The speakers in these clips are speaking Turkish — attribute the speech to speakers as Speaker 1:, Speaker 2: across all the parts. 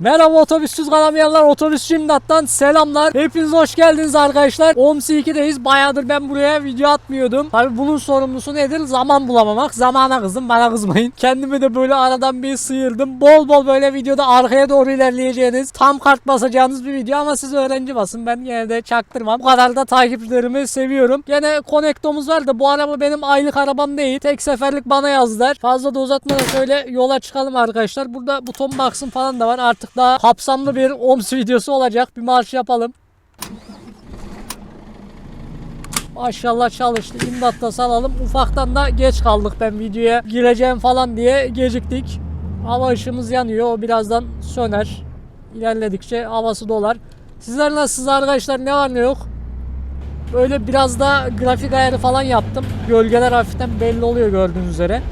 Speaker 1: Merhaba otobüsüz kalamayanlar otobüsçü imdattan selamlar. Hepiniz hoş geldiniz arkadaşlar. OMSI 2'deyiz. Bayağıdır ben buraya video atmıyordum. Tabi bunun sorumlusu nedir? Zaman bulamamak. Zamana kızdım bana kızmayın. Kendimi de böyle aradan bir sıyırdım. Bol bol böyle videoda arkaya doğru ilerleyeceğiniz tam kart basacağınız bir video ama siz öğrenci basın. Ben yine de çaktırmam. Bu kadar da takipçilerimi seviyorum. Gene Connecto'muz var da bu araba benim aylık arabam değil. Tek seferlik bana yazdılar. Fazla da uzatmadan şöyle yola çıkalım arkadaşlar. Burada buton box'ın falan da var. Artık daha kapsamlı bir OMS videosu olacak. Bir marş yapalım. Maşallah çalıştı. İmdatta salalım. Ufaktan da geç kaldık ben videoya gireceğim falan diye geciktik. Hava ışığımız yanıyor. O birazdan söner. İlerledikçe havası dolar. Sizler nasılsınız arkadaşlar? Ne var ne yok? Böyle biraz da grafik ayarı falan yaptım. Gölgeler hafiften belli oluyor gördüğünüz üzere.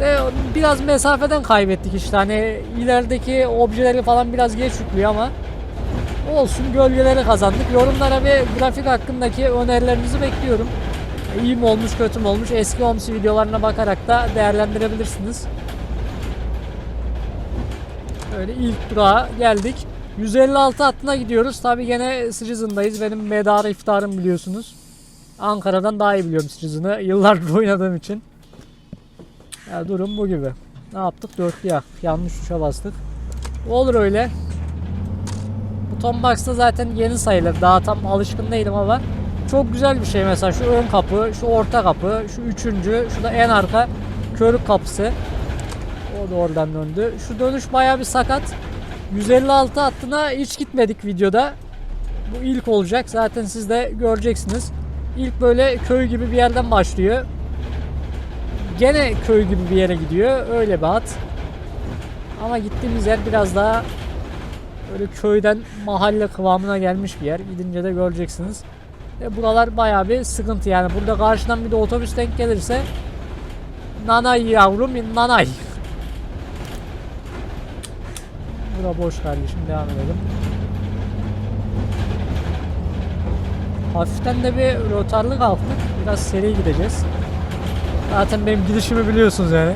Speaker 1: De biraz mesafeden kaybettik işte hani ilerideki objeleri falan biraz geç yüklüyor ama olsun gölgeleri kazandık. Yorumlara ve grafik hakkındaki önerilerinizi bekliyorum. İyi mi olmuş kötü mü olmuş eski OMS videolarına bakarak da değerlendirebilirsiniz. Böyle ilk durağa geldik. 156 hattına gidiyoruz. Tabi gene Citizen'dayız. Benim medarı iftarım biliyorsunuz. Ankara'dan daha iyi biliyorum Citizen'ı. Yıllardır oynadığım için. Ya durum bu gibi. Ne yaptık? Dörtlü yak. Yanlış tuşa bastık. Olur öyle. Buton box'ta zaten yeni sayılır. Daha tam alışkın değilim ama çok güzel bir şey mesela şu ön kapı, şu orta kapı, şu üçüncü, şu da en arka körük kapısı. O da oradan döndü. Şu dönüş bayağı bir sakat. 156 hattına hiç gitmedik videoda. Bu ilk olacak. Zaten siz de göreceksiniz. İlk böyle köy gibi bir yerden başlıyor. Gene köy gibi bir yere gidiyor. Öyle bir hat. Ama gittiğimiz yer biraz daha böyle köyden mahalle kıvamına gelmiş bir yer. Gidince de göreceksiniz. Ve buralar bayağı bir sıkıntı yani. Burada karşıdan bir de otobüs denk gelirse nanay yavrum nanay. Bura boş kardeşim devam edelim. Hafiften de bir rotarlı kalktık. Biraz seri gideceğiz. Zaten benim gidişimi biliyorsunuz yani.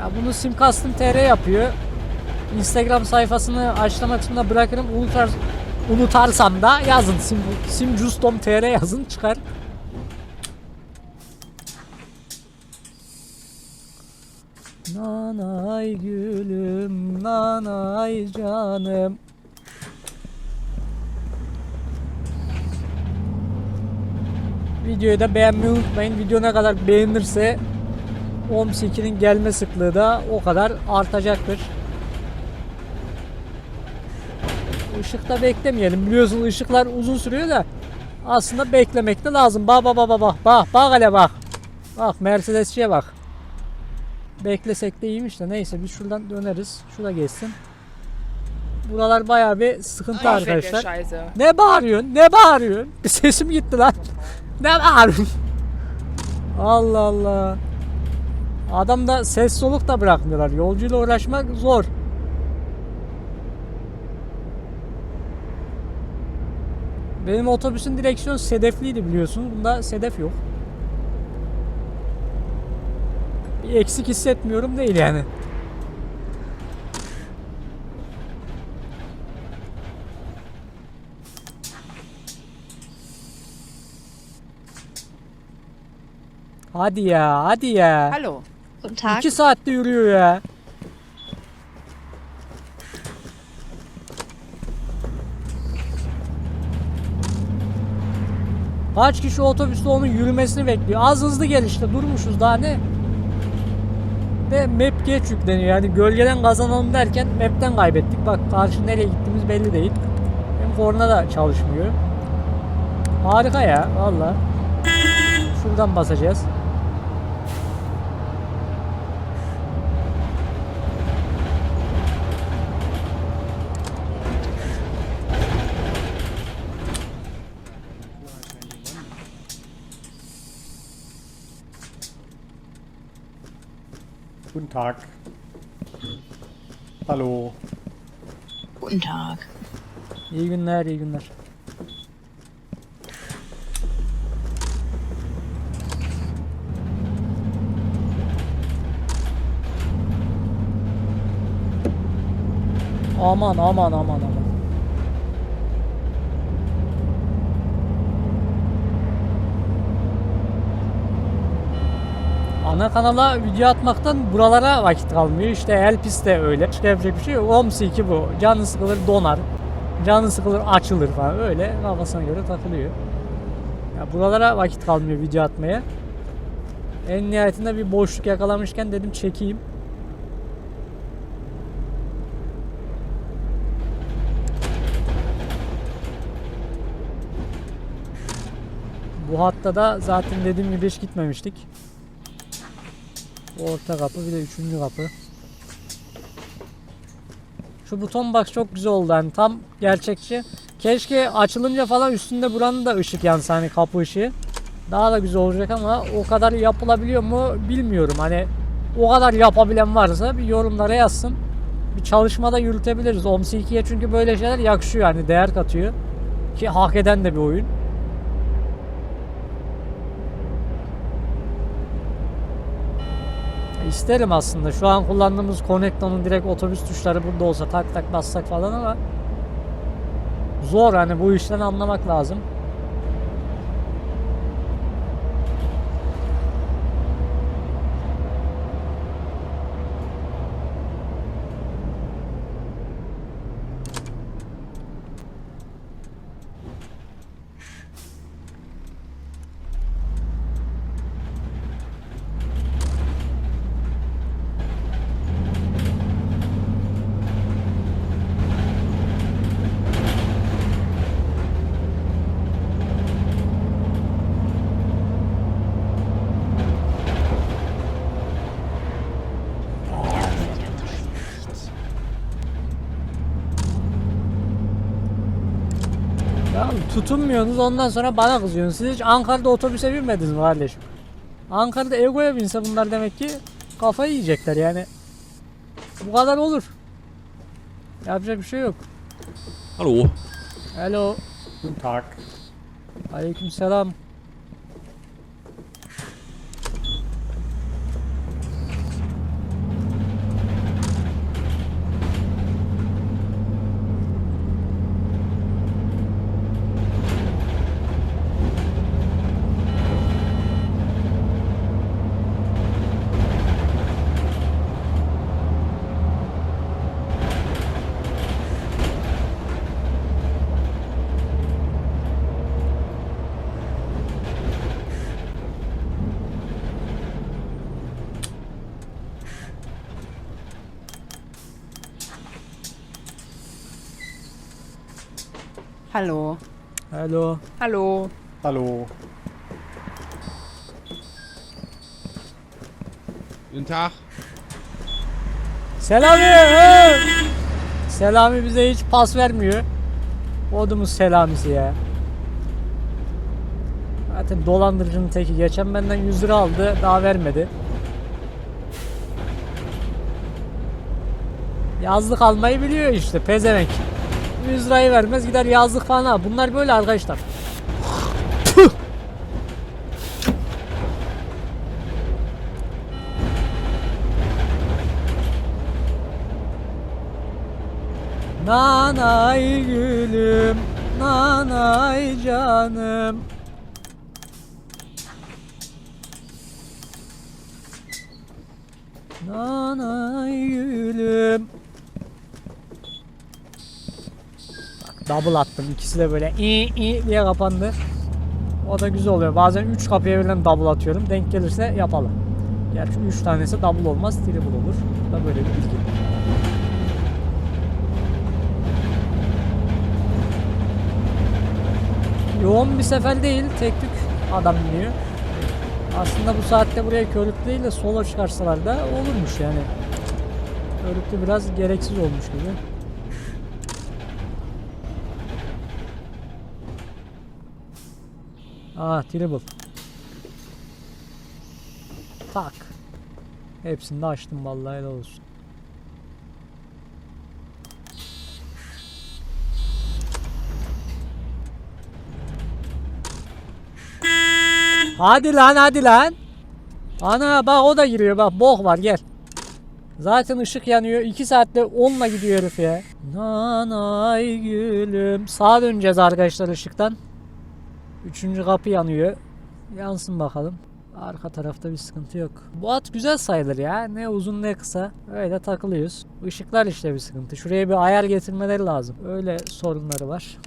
Speaker 1: Ya bunu Sim Custom TR yapıyor. Instagram sayfasını açıklama kısmına bırakırım. Unutar, unutarsam da yazın. Sim, Simcustom TR yazın çıkar. Nanay gülüm, nanay canım. Videoyu da beğenmeyi unutmayın. Video ne kadar beğenirse OMS 2'nin gelme sıklığı da o kadar artacaktır. Işıkta beklemeyelim. Biliyorsunuz ışıklar uzun sürüyor da aslında beklemek de lazım. Bak bak bak bak bak bak hele bak. Bak Mercedes'çiye bak. Beklesek de iyiymiş de neyse biz şuradan döneriz. Şurada geçsin. Buralar bayağı bir sıkıntı
Speaker 2: der
Speaker 1: arkadaşlar. Ne bağırıyorsun? Ne bağırıyorsun? Bir sesim gitti lan. Ne bağırıyorsun? Allah Allah. Adam da ses soluk da bırakmıyorlar. Yolcuyla uğraşmak zor. Benim otobüsün direksiyonu sedefliydi biliyorsunuz. Bunda sedef yok. Bir eksik hissetmiyorum değil yani. Hadi ya, hadi ya.
Speaker 2: Hallo.
Speaker 3: Guten Tag.
Speaker 1: İki saatte yürüyor ya. Kaç kişi otobüste onun yürümesini bekliyor. Az hızlı gel işte durmuşuz daha ne? De map geç yükleniyor yani gölgeden kazanalım derken map'ten kaybettik. Bak karşı nereye gittiğimiz belli değil. Hem korna da çalışmıyor. Harika ya valla. Şuradan basacağız.
Speaker 4: Guten Tag. Hallo.
Speaker 3: Guten Tag.
Speaker 1: İyi günler, iyi günler. Aman aman aman aman. Ana kanala video atmaktan buralara vakit kalmıyor. İşte Elpis de öyle. Başka yapacak bir şey yok. Omsi 2 bu. Canı sıkılır donar. Canı sıkılır açılır falan. Öyle kafasına göre takılıyor. Ya buralara vakit kalmıyor video atmaya. En nihayetinde bir boşluk yakalamışken dedim çekeyim. Bu hatta da zaten dediğim gibi hiç gitmemiştik. Orta kapı bir de üçüncü kapı. Şu buton box çok güzel oldu hani tam gerçekçi. Keşke açılınca falan üstünde buranın da ışık yansa hani kapı ışığı. Daha da güzel olacak ama o kadar yapılabiliyor mu bilmiyorum. Hani o kadar yapabilen varsa bir yorumlara yazsın. Bir çalışmada yürütebiliriz. OMS 2'ye çünkü böyle şeyler yakışıyor hani değer katıyor. Ki hak eden de bir oyun. İsterim aslında. Şu an kullandığımız Connecto'nun direkt otobüs tuşları burada olsa tak tak bassak falan ama zor hani bu işten anlamak lazım. Ya tutunmuyorsunuz ondan sonra bana kızıyorsunuz. Siz hiç Ankara'da otobüse binmediniz mi kardeşim? Ankara'da Ego'ya binse bunlar demek ki kafayı yiyecekler yani. Bu kadar olur. Yapacak bir şey yok.
Speaker 2: Hallo.
Speaker 1: Hello.
Speaker 3: Guten Tag.
Speaker 1: Aleykümselam.
Speaker 4: Hallo.
Speaker 1: Hello.
Speaker 4: Hallo.
Speaker 3: Hallo.
Speaker 2: Guten Tag.
Speaker 1: Selami! Selami bize hiç pas vermiyor. Odumuz Selamisi ya. Zaten dolandırıcının teki. Geçen benden 100 lira aldı. Daha vermedi. Yazlık almayı biliyor işte pezevenk. 100 lirayı vermez gider yazlık falan al. Bunlar böyle arkadaşlar. Nanay gülüm, nanay canım. Nanay gülüm. Bak double attım. İkisi de böyle i i diye kapandı. O da güzel oluyor. Bazen 3 kapıya birden double atıyorum. Denk gelirse yapalım. Gerçi 3 tanesi double olmaz, triple olur. Bu da böyle bir bilgi. Yoğun bir sefer değil, tek tük adam biniyor. Aslında bu saatte buraya körük değil de solo çıkarsalar da olurmuş yani. Körüklü biraz gereksiz olmuş gibi. Ah, triple. Tak. Hepsini de açtım vallahi helal olsun. Hadi lan hadi lan. Ana bak o da giriyor bak bok var gel. Zaten ışık yanıyor. 2 saatte 10'la gidiyor herif ya. Nanay gülüm. Sağa döneceğiz arkadaşlar ışıktan. Üçüncü kapı yanıyor. Yansın bakalım. Arka tarafta bir sıkıntı yok. Bu at güzel sayılır ya. Ne uzun ne kısa. Öyle takılıyoruz. Işıklar işte bir sıkıntı. Şuraya bir ayar getirmeleri lazım. Öyle sorunları var.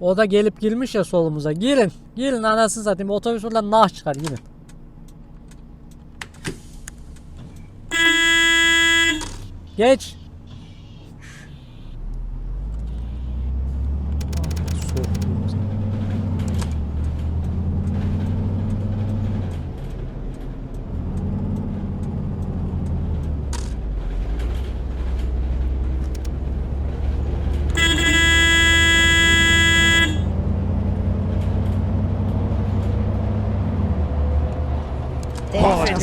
Speaker 1: O da gelip girmiş ya solumuza. Girin. Girin anasını satayım. Otobüs oradan nah çıkar. Girin. Geç. Soktuğum seni.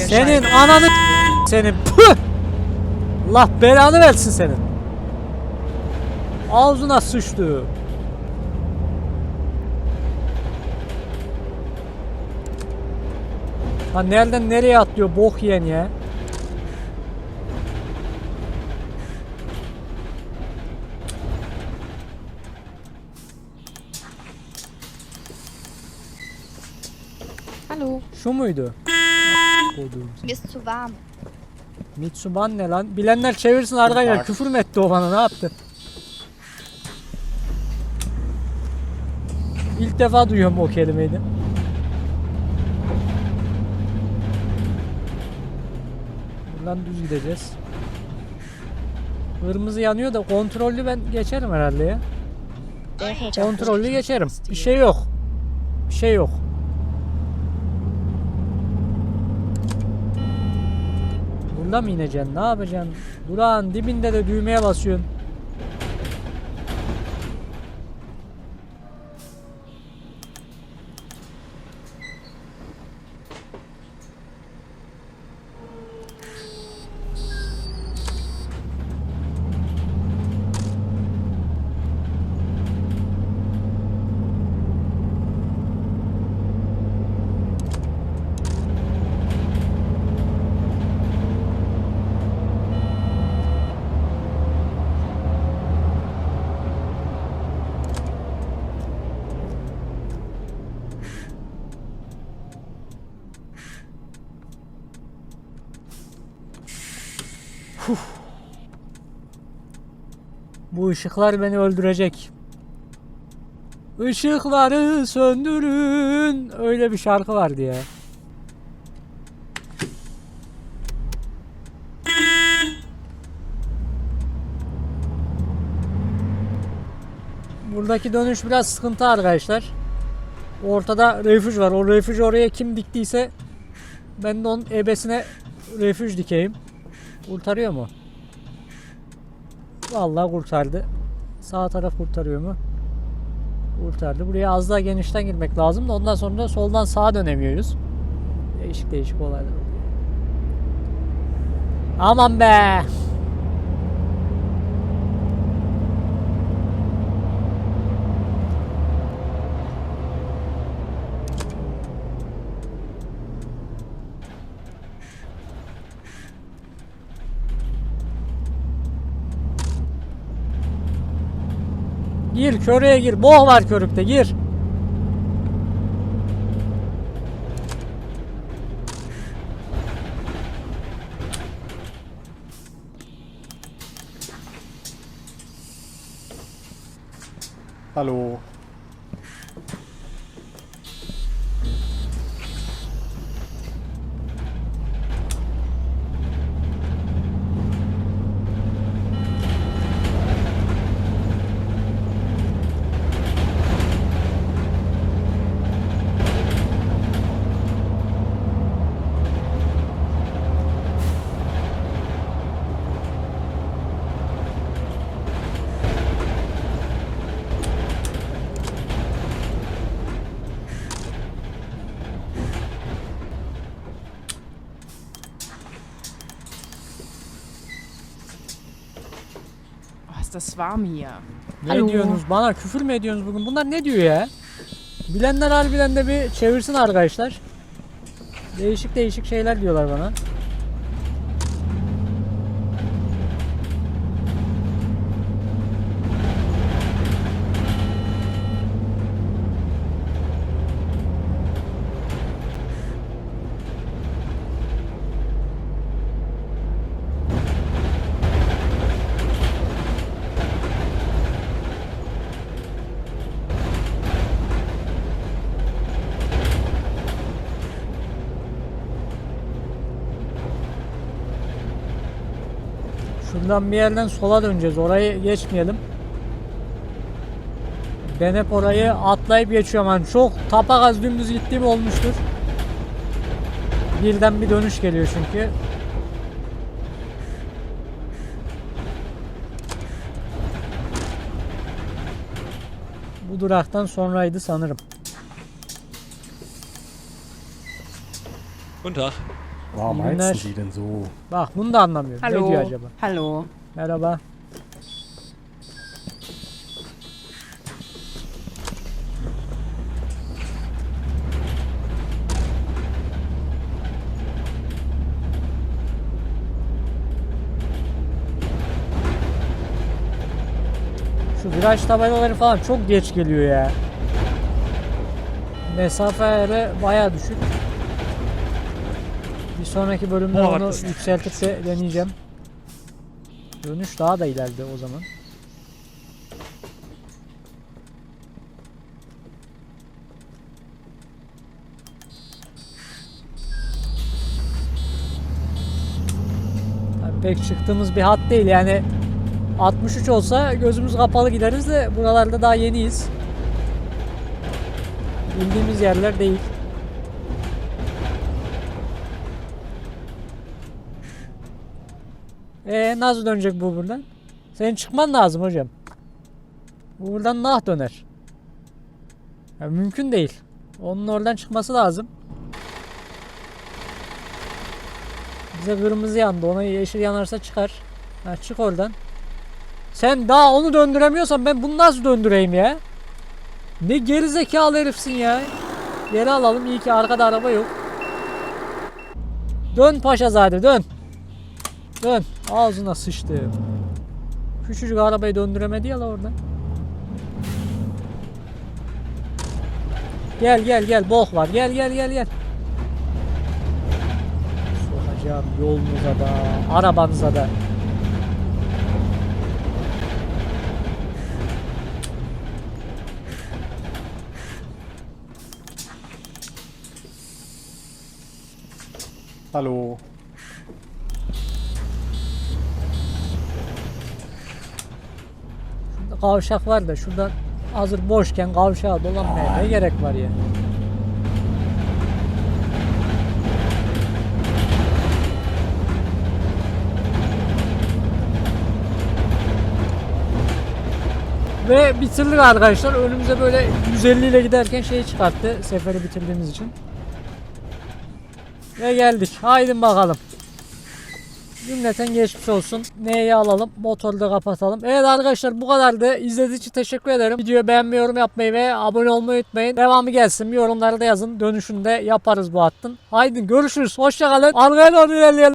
Speaker 1: Senin ananı senin. Püh! Allah belanı versin senin. Ağzına sıçtı. Ha nereden nereye atlıyor bok yiyen ya.
Speaker 3: Hallo,
Speaker 1: Şu muydu?
Speaker 3: İst zu warm.
Speaker 1: Mitsuban ne lan? Bilenler çevirsin arkadaşlar. Küfür mü etti o bana? Ne yaptı? İlk defa duyuyorum o kelimeyi de. Buradan düz gideceğiz. Kırmızı yanıyor da kontrollü ben geçerim herhalde ya. Kontrollü geçerim. Bir şey yok. Bir şey yok. Mı ineceksin? Ne yapacaksın? Durağın dibinde de düğmeye basıyorsun. Bu ışıklar beni öldürecek. Işıkları söndürün. Öyle bir şarkı vardı ya. Buradaki dönüş biraz sıkıntı arkadaşlar. Ortada refüj var. O refüjü oraya kim diktiyse ben de onun ebesine refüj dikeyim. Kurtarıyor mu? Vallahi kurtardı. Sağ taraf kurtarıyor mu? Kurtardı. Buraya az daha genişten girmek lazım da ondan sonra da soldan sağa dönemiyoruz. Değişik değişik olaylar. Aman be! Gir köreye gir. Boh var körükte gir.
Speaker 4: Hallo.
Speaker 5: Das warm hier.
Speaker 1: Ne
Speaker 3: Alo.
Speaker 1: diyorsunuz? Bana küfür mü ediyorsunuz bugün? Bunlar ne diyor ya? Bilenler harbiden de bir çevirsin arkadaşlar. Değişik değişik şeyler diyorlar bana. Şuradan bir yerden sola döneceğiz. Orayı geçmeyelim. Ben hep orayı atlayıp geçiyorum. Yani çok tapagaz dümdüz gittiğim olmuştur. Birden bir dönüş geliyor çünkü. Bu duraktan sonraydı sanırım.
Speaker 2: Guten Tag.
Speaker 4: Warum
Speaker 1: Wie
Speaker 4: heizen
Speaker 1: nett.
Speaker 4: Sie denn so?
Speaker 1: Bak bunu da anlamıyorum. Ne diyor
Speaker 5: Hallo.
Speaker 1: acaba?
Speaker 5: Hallo.
Speaker 1: Merhaba. Şu viraj tabelaları falan çok geç geliyor ya. Mesafeleri baya düşük. Bir sonraki bölümde
Speaker 2: Ama
Speaker 1: onu
Speaker 2: haklısın.
Speaker 1: yükseltip de deneyeceğim. Dönüş daha da ileride o zaman. Tabii pek çıktığımız bir hat değil yani 63 olsa gözümüz kapalı gideriz de buralarda daha yeniyiz. Bildiğimiz yerler değil. Ee nasıl dönecek bu buradan? Senin çıkman lazım hocam. Bu buradan nah döner. Ya mümkün değil. Onun oradan çıkması lazım. Bize kırmızı yandı. Ona yeşil yanarsa çıkar. Ha, çık oradan. Sen daha onu döndüremiyorsan ben bunu nasıl döndüreyim ya? Ne gerizekalı herifsin ya. Geri alalım. İyi ki arkada araba yok. Dön paşazade dön. Dön. Ağzına sıçtı. Küçücük arabayı döndüremedi ya la orada. Gel gel gel bok var. Gel gel gel gel. Sokacağım yolunuza da, arabanıza da.
Speaker 4: Hallo.
Speaker 1: Kavşak var da şuradan hazır boşken kavşağa dolanmaya ne gerek var ya? Ve bitirdik arkadaşlar. Önümüze böyle 150 ile giderken şey çıkarttı. Seferi bitirdiğimiz için. Ve geldik. Haydi bakalım. Cümleten geçmiş olsun. Neyi alalım? Motoru da kapatalım. Evet arkadaşlar bu kadardı. İzlediğiniz için teşekkür ederim. Videoyu beğenmeyi, yorum yapmayı ve abone olmayı unutmayın. Devamı gelsin. Yorumlarda yazın. Dönüşünde yaparız bu hattın. Haydi görüşürüz. Hoşçakalın. Arkaya doğru ilerleyelim.